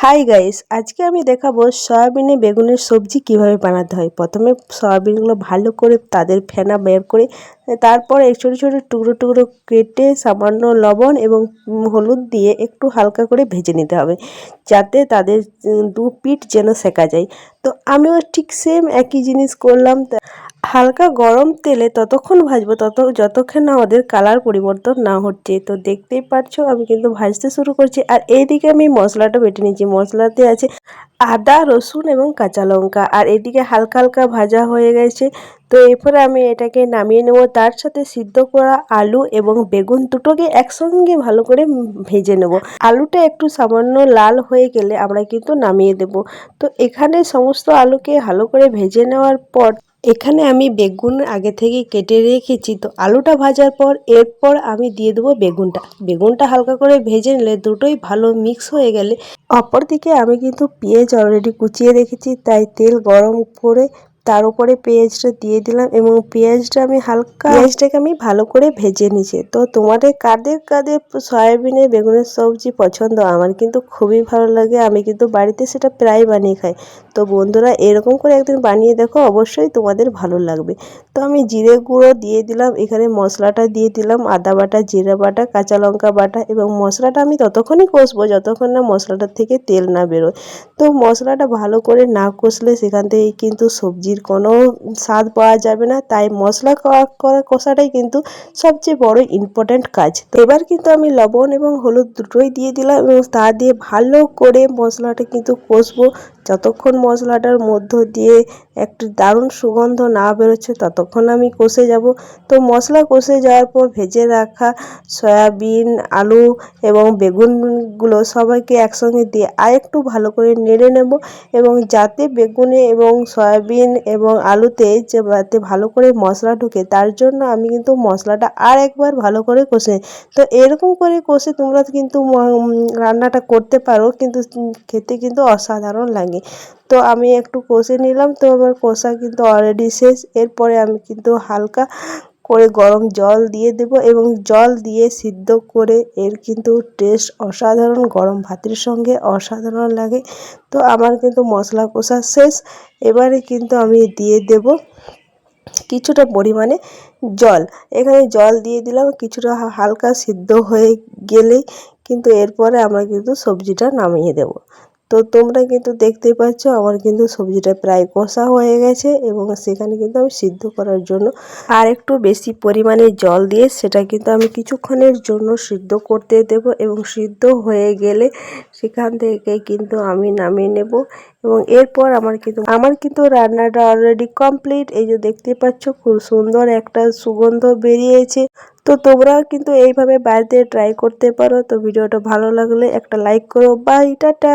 Hi guys আজকে আমি দেখাবো সয়াবিনে বেগুনের সবজি কীভাবে বানাতে হয়। প্রথমে সয়াবিনগুলো ভালো করে তাদের ফেনা বের করে, তারপর ছোটো ছোটো টুকরো টুকরো কেটে সামান্য লবণ এবং হলুদ দিয়ে একটু হালকা করে ভেজে নিতে হবে, যাতে তাদের দু পিঠ যেন সেকা যায়। তো আমিও ঠিক সেম একই জিনিস করলাম। হালকা গরম তেলে ততক্ষণ ভাজবো, তত, যতক্ষণ না ওদের কালার পরিবর্তন না হচ্ছে। তো দেখতেই পারছ, আমি কিন্তু ভাজতে শুরু করছি। আর এইদিকে আমি মশলাটা বেটে নিচ্ছি মশলাতে আছে আদা, রসুন এবং কাঁচা লঙ্কা। আর এদিকে হালকা হালকা ভাজা হয়ে গেছে। তো এরপরে আমি এটাকে নামিয়ে নেব। তার সাথে সিদ্ধ করা আলু এবং বেগুন দুটোকে একসঙ্গে ভালো করে ভেজে নেব। আলুটা একটু সামান্য লাল হয়ে গেলে আমরা কিন্তু নামিয়ে দেব। তো এখানে সমস্ত আলুকে ভালো করে ভেজে নেওয়ার পর এখানে আমি বেগুন আগে থেকে কেটে রেখেছি, তো আলুটা ভাজার পর এরপর আমি দিয়ে দেবো বেগুনটা। বেগুনটা হালকা করে ভেজে নিলে দুটোই ভালো মিক্স হয়ে গেলে। অপরদিকে আমি কিন্তু পেঁয়াজ অলরেডি কুচিয়ে রেখেছি, তাই তেল গরম করে তার উপরে পেঁয়াজটা দিয়ে দিলাম এবং পেঁয়াজটা আমি হালকা পেঁয়াজটাকে আমি ভালো করে ভেজে নিছি তো তোমাদের কাদের কাদের সয়াবিনের, বেগুনের সবজি পছন্দ? আমার কিন্তু খুবই ভালো লাগে। আমি কিন্তু বাড়িতে সেটা প্রায় বানিয়ে খাই। তো বন্ধুরা, এরকম করে একদিন বানিয়ে দেখো, অবশ্যই তোমাদের ভালো লাগবে। তো আমি জিরে গুঁড়ো দিয়ে দিলাম, এখানে মশলাটা দিয়ে দিলাম, আদা বাটা, জিরা বাটা, কাঁচা লঙ্কা বাটা এবং মশলাটা আমি ততক্ষণই কষবো যতক্ষণ না মশলাটার থেকে তেল না বেরোয়। তো মশলাটা ভালো করে না কষলে সেখান থেকে কিন্তু সবজির কোনো স্বাদ পাওয়া যাবে না। তাই মশলা করা কষাটাই কিন্তু সবচেয়ে বড় ইম্পর্ট্যান্ট কাজ। তো এবার কিন্তু আমি লবণ এবং হলুদ দুটোই দিয়ে দিলাম এবং তা দিয়ে ভালো করে মশলাটা কিন্তু কষবো। যতক্ষণ মশলাটার মধ্য দিয়ে একটু দারুণ সুগন্ধ না বেরোচ্ছে, ততক্ষণ আমি কষে যাব। তো মশলা কষে যাওয়ার পর ভেজে রাখা সয়াবিন, আলু এবং বেগুনগুলো সবাইকে একসঙ্গে দিয়ে আর একটু ভালো করে নেড়ে নেব এবং যাতে বেগুনে এবং সয়াবিন এবং আলুতে যাতে ভালো করে মশলা ঢুকে, তার জন্য আমি কিন্তু মশলাটা আর একবার ভালো করে কষে। তো এরকম করে কষে তোমরা কিন্তু রান্নাটা করতে পারো, কিন্তু খেতে কিন্তু অসাধারণ লাগে। তো আমি একটু কষে নিলাম। তো আমার কষা কিন্তু অলরেডি শেষ। এরপরে আমি কিন্তু হালকা করে গরম জল দিয়ে দেব এবং জল দিয়ে সিদ্ধ করে এর কিন্তু টেস্ট অসাধারণ। গরম ভাতের সঙ্গে অসাধারণ লাগে। তো আমার কিন্তু মশলা কষা শেষ। এবারে কিন্তু আমি দিয়ে দেব কিছুটা পরিমাণে জল। এখানে জল দিয়ে দিলাম। কিছুটা হালকা সিদ্ধ হয়ে গেলেই কিন্তু এরপরে আমরা কিন্তু সবজিটা নামিয়ে দেব। তো তোমরা কিন্তু দেখতে পাচ্ছ আমার কিন্তু সবজিটা প্রায় কষা হয়ে গেছে এবং সেখানে কিন্তু আমি সিদ্ধ করার জন্য আর একটু বেশি পরিমাণে জল দিয়ে সেটা কিন্তু আমি কিছুক্ষণের জন্য সিদ্ধ করতে দেব এবং সিদ্ধ হয়ে গেলে সেখান থেকে কিন্তু আমি নামিয়ে নেব এবং এরপর আমার কিন্তু আমার কিন্তু রান্নাটা অলরেডি কমপ্লিট এই যে দেখতে পাচ্ছ খুব সুন্দর একটা সুগন্ধ বেরিয়েছে। তো তোমরাও কিন্তু এইভাবে বাড়িতে ট্রাই করতে পারো। তো ভিডিওটা ভালো লাগলে একটা লাইক করো। Bye tata!